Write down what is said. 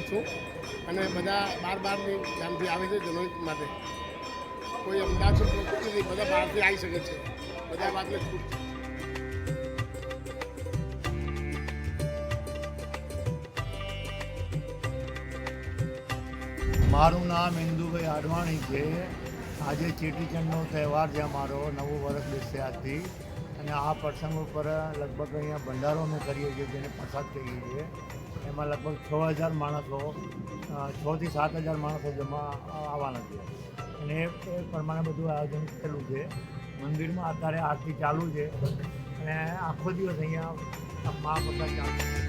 છું અને બધા બાર બારની ગામથી આવે છે જનોઈ માટે. કોઈ અમદાવાદ નથી બધા બહારથી આવી શકે છે. બધા વાતને છૂટ છે. મારું નામ ઇન્દુભાઈ આડવાણી છે. આજે ચેટીચંડનો તહેવાર છે અમારો, નવું વર્ષ બેસે આજથી. અને આ પ્રસંગ ઉપર લગભગ અહીંયા ભંડારો અમે કરીએ છીએ, જેને પ્રસાદ કહીએ છીએ. એમાં લગભગ છ હજાર માણસો છથી સાત હજાર માણસો જમા આવવાના છે. અને એ પ્રમાણે બધું આયોજન થયેલું છે. મંદિરમાં અત્યારે આરતી ચાલુ છે. અને આખો દિવસ અહીંયા મહાપ્રસાદ ચાલુ છે.